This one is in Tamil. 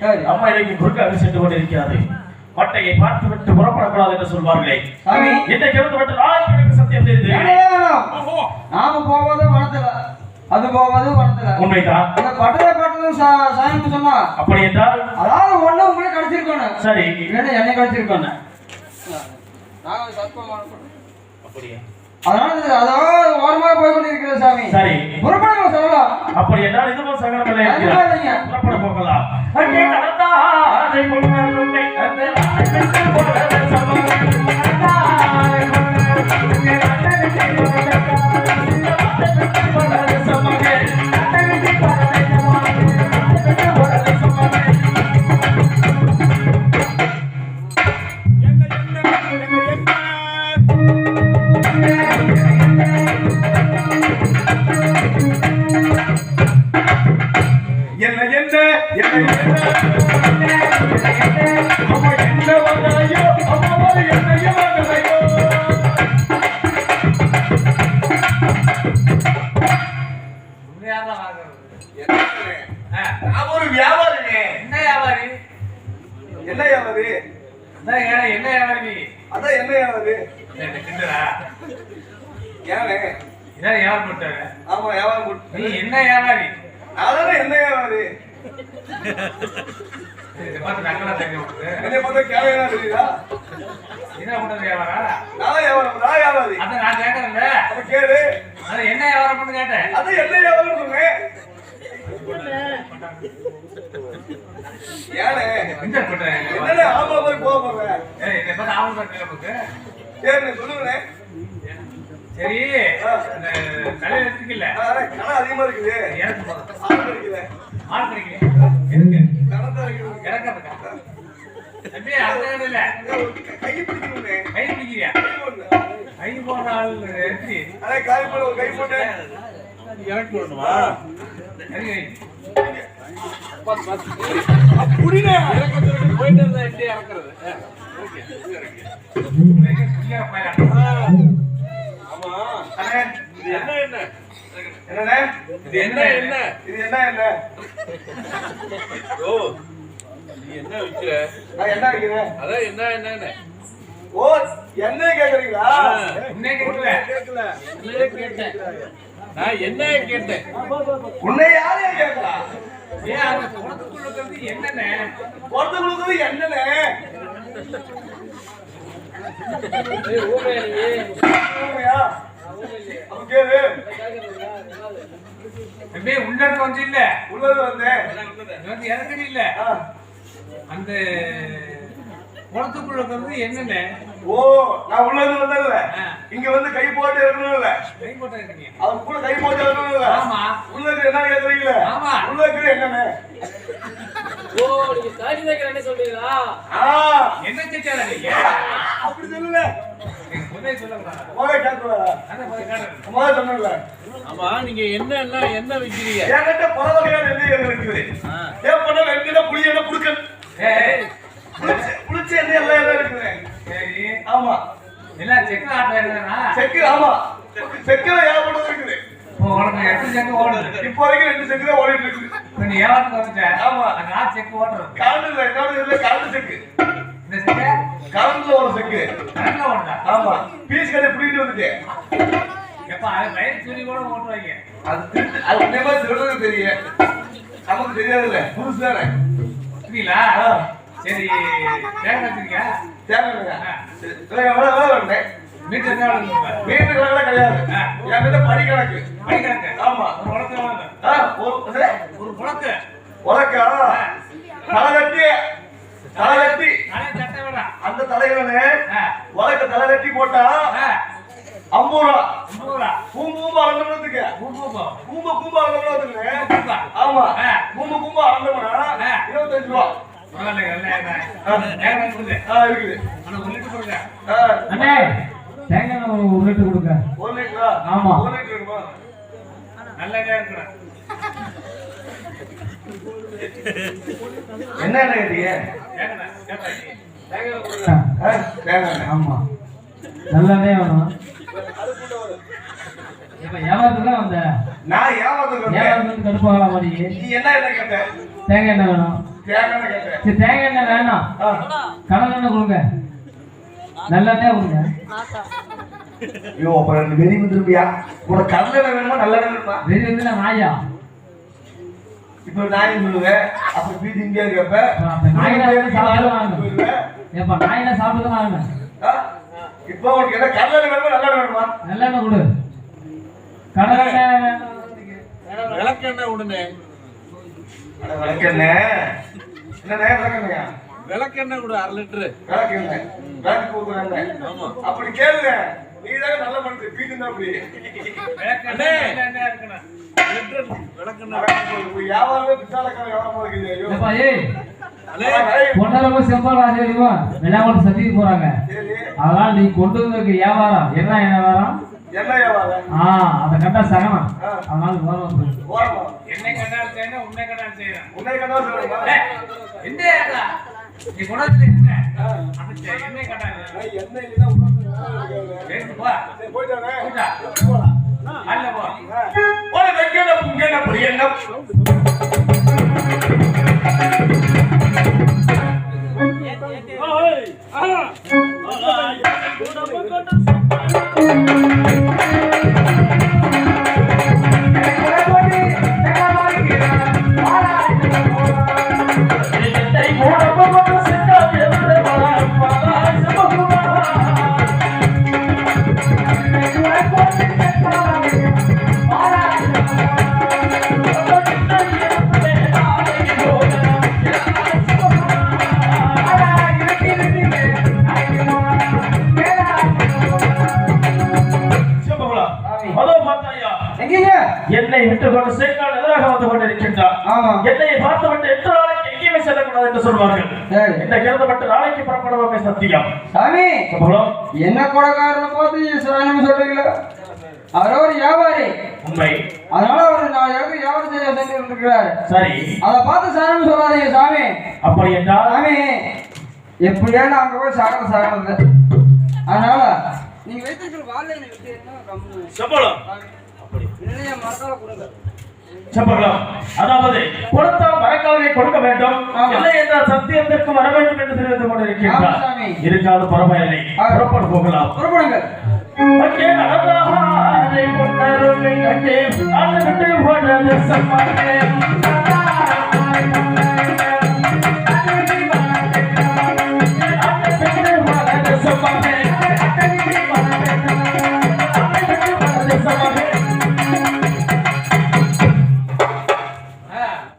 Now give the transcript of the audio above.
சரி. அம்மா இன்றைக்கு குறுக்காக சென்று கொண்டிருக்கிறது மட்டையை பார்த்து விட்டு புறப்படக்கூடாது என்று சொல்வார்களே. இன்றைக்கு இருந்து விட்டு நாளைக்கு நாம போவது வனத்துல அது போவது வனத்துல. உண்மைதான் அந்த பட்டதை பட்டதும் சாயம்னு சொன்னா. அப்படி என்றால் அதாவது ஒண்ணு உங்களே கிடைச்சிருக்கணும் சரி. இல்லைன்னா என்னை கிடைச்சிருக்கணும் நாங்க சத்தமா அப்படியா? அதனால இது அதாவது ஓரமாக போய் கொண்டிருக்கிறது சாமி. சரி. புறப்படுங்க சொல்லலாம். அப்படி என்றால் சகலமில்லை கண்டிப்பா இல்லைங்க. புறப்பட போகலாம். வியாபாரம்? போட்டாங்க ஆமா வியாபாரம் நீ என்ன வியாபாரி? அதானே என்ன வியாபாரி? என்னை பார்த்தா கேவையா தெரியுதா என்ன பண்றது வியாபாரா நான் வியாபாரம் நான் வியாபாரி அதான் நான் கேட்கறேன்ல அப்ப கேளு அதான் என்ன வியாபாரம் பண்ணு கேட்டேன் அது என்ன வியாபாரம் சொன்னேன் ஏனே கிண்டல் பண்றேன் என்னடா ஆமா போய் போக போறேன் ஏய் என்னை பார்த்து ஆவணம் பண்ணுறேன் நமக்கு சரி சொல்லுங்கண்ணே சரி தலையில இருக்குல்ல கணம் அதிகமா இருக்குது. எனக்கு இருக்குது. ஆள் கிடைக்கல எதுக்கு எப்படி அடே ஆமா என்ன என்ன? என்னண்ணே? இது என்ன என்ன? இது என்ன என்ன? ஓ நீ என்ன விக்கிற? நான் என்ன வைக்கிறேன்? அதான் என்ன என்னன்னு. ஓ என்ன கேக்குறீங்களா? உன்னே கேட்கல. கேட்கல. என்னையே கேட்டேன். நான் என்ன கேட்டேன். உன்னை யாரையா கேட்கலா? ஏன் அந்த குளத்துக்குள்ள இருக்கிறது என்னென்ன பொறுத்த கொடுக்குறது என்னண்ணே? ஊமையா? கேளு. தம்பி உள்ள இருந்து வந்து இல்ல. உள்ளது வந்து. இறக்குது இல்ல. அந்த குளத்துக்குள்ள இருக்கிறது என்னென்ன? ஓ நான் உள்ளது வந்தேன்ல ஆ. இங்க வந்து கை போட்டு இருக்கணும்ல கை போட்டா இருக்கீங்க அது கூட கை போட்டு இருக்கணும்ல ஆமா. உள்ளது என்ன கேக்குறீங்களே? ஆமா. உள்ளது என்னண்ணே ஓ நீங்க தாடி சொல்றீங்களா? ஆ. என்ன செஞ்சால நீங்க? அப்படி சொல்லல. முதல்ல சொல்லக்கூடாது முதல்ல அதான் முதல்ல கேட்டது. முதல்ல சொன்னல ஆமா நீங்க என்ன என்ன என்ன விக்கிறீங்க? என்கிட்ட பல வகையான எண்ணெய்கள் இருக்குது. ஏன் பண்ண வெண்ணில புளி எண்ணெய் புடுக்கல் ஏய், புளிச்ச எண்ணெய் எல்லாம் எல்லாம் இருக்குது. சரி. ஆமா. எல்லாம் செக்கு ஆட்டா இருந்தானா செக்கு ஆமா. செக்குல ஏகப்பட்டது இருக்குது. உனக்கு எட்டு செக்கு ஓடுது. இப்போ வரைக்கும் ரெண்டு செக்கு தான் ஓடிட்டு இருக்குது. நீ ஏவாத்துக்கு வந்துட்ட? ஆமா. ஆறு செக்கு ஓடுறது. கரண்ட் இல்ல இதுல கரண்ட் செக்கு. இந்த செக்கு? கரண்ட்ல ஒரு செக்கு. ஓடுதா? ஆமா. பீஸ் பிடிக்கிட்டு வந்துட்டேன். வயிறு துணி கூட ஓட்டுவாங்க. அது அது உண்மையமா திருடுறது தெரியும் நமக்கு தெரியாதுல்ல. புதுசு தானே. புரியலா. சரி தேவை வச்சிருக்கியா? சரி, எவ்வளவு எவ்வளவு வேணுண்ணே? மீட்டர் வீட்டு கணக்குல கிடையாது. என்கிட்ட படி கணக்கு படிக்கிறாங்க ஆமா. ஒரு ஆ, ஒரு உலக்கா தலை கட்டி. தலை கட்டி. நானே தட்ட வேணாம் அந்த ஆ, உலக்க தலை கட்டி போட்டா ஐம்பது ரூபா. பூம்பு பூம்பு அளந்தவனத்துக்கு பூ, பூ, பூ. பூம்பு பூம்பு அளந்தவனத்துக்கு பூப்பா. ஆமா ஆ. பூம்பு பூம்பு அளந்தவனா ஆ. இருபத்தஞ்சு ரூபா பரவாயில்ல, நல்ல எண்ணெய். தேவை இருக்குது. ஆ இருக்குது ஆனா ஒரு லிட்டர் கொடுங்க. ஆ, அண்ணே தேங்காய் ஒரு லிட்டர் கொடுங்க. ஒரு லிட்டரா? ஆமா. ஒரு லிட்டர் இருக்குமா? நல்லதா இருக்கணும் என்ன என்ன கேட்டீங்க. ஆமா. நல்லதே வேணும். வியாபாரத்துக்கு வந்த? நான் வந்தேன். வியாபாரத்துக்கு கடுப்பாகலாம் மாதிரி நீ என்ன என்ன கேட்ட? தேங்காய் எண்ணெய் வேணும். தேங்காய் எண்ணெய் வேணாம். கடல் எண்ணெய் கொடுங்க. நல்லெண்ணெய் கொடுங்க. ஐயோ அப்ப ரெண்டு வெறி வந்துருப்பியா உனக்கு கடலை எண்ணெய் வேணுமா நல்ல எண்ணெய் வேணுமா? வந்து நாயா? இப்ப நாய் சொல்லுவேன் அப்ப பீதி இங்கே அப்ப நாய். ஏப்பா நாயினா சாப்பிட்டு தான் ஆகணும். ஆ? இப்போ உனக்கு என்ன கடலை எண்ணெய் வேணுமா நல்ல எண்ணெய் வேணுமா? நல்லெண்ணெய் கொடு. கடல் எண்ணெய். விளக்கெண்ணெய் உடனே. அட விளக்கெண்ணெய். என்னண்ணே விளக்கெண்ணையா விளக்கெண்ணெய் கொடு அரை லிட்டரு. விளக்கெண்ணெய். விளக்கு ஊத்துறாங்க ஆமா. அப்படி கேளுங்க. நீ தானே நல்ல மனுஷன். பீதி தான் அப்படி வியாபாரமே பிச்சாலக்கார வியாபாரமா இருக்குது ஐயோ? ஏப்பா ஏய். அண்ணே. ஏய், பொன்னரவு செம்பால் ஆச்சரியமா வெள்ளாங்கோட்டை சத்திக்கு போறாங்க. சரி. அதனால நீ கொண்டு வந்திருக்க வியாபாரம். என்ன வியாபாரம்? அதை கண்டா சகனம். ஆ. அதனால வரும் வந்து ஓரமா. என்னை கண்டாலும் செய்யணும் உன்னை கண்டாலும் செய்யணும் உன்னை கண்டா எந்த ஏக்கா? நீ குணத்துல என்ன? என்னை கண்டாலும் என்ன இல்லைன்னா உட்கார்ந்து பேசு போ. போயிட்டானே போயிட்டா. அல்ல போ. ஒரு வெங்கட என்னை விட்டு கொண்டு சேக்கால் எதிராக வந்து கொண்டிருக்கின்றார். ஆமா. என்னை பார்த்துவிட்டு எட்டு நாளைக்கு எங்கேயுமே செல்லக்கூடாது என்று சொல்வார்கள். இந்த கருதப்பட்டு நாளைக்கு புறப்படுவோமே சத்தியம். சாமி. என்ன கொடக்காரனை பார்த்து சாமி சொல்றீங்களா? அவர் ஒரு வியாபாரி. உண்மை. அதனால அவர் நாலு இடத்துக்கு வியாபாரம் செய்ய சென்று இருக்கிறாரு சரி. அதை பார்த்து சாமி சொல்லாதீங்க சாமி. அப்படி என்றால்? சாமி எப்படியா அங்க போய் சாகர சாகிறது? அதனால நீங்க வைத்திருக்கிற வாழை விட்டு சிவபுரம், அதாவது கொடுத்தால் மரக்காலை கொடுக்க வேண்டும். இல்லை என்றால் சத்தியத்திற்கு வர வேண்டும் என்று தெரிவித்துக் கொண்டிருக்கின்றார். இருக்காது பரவாயில்லை. புறப்பட போகலாம் புறப்படுங்க அங்கே நடந்தாரை கொண்டருமை கண்டே, ஆண்டு விட்டு போனது சம்மானே.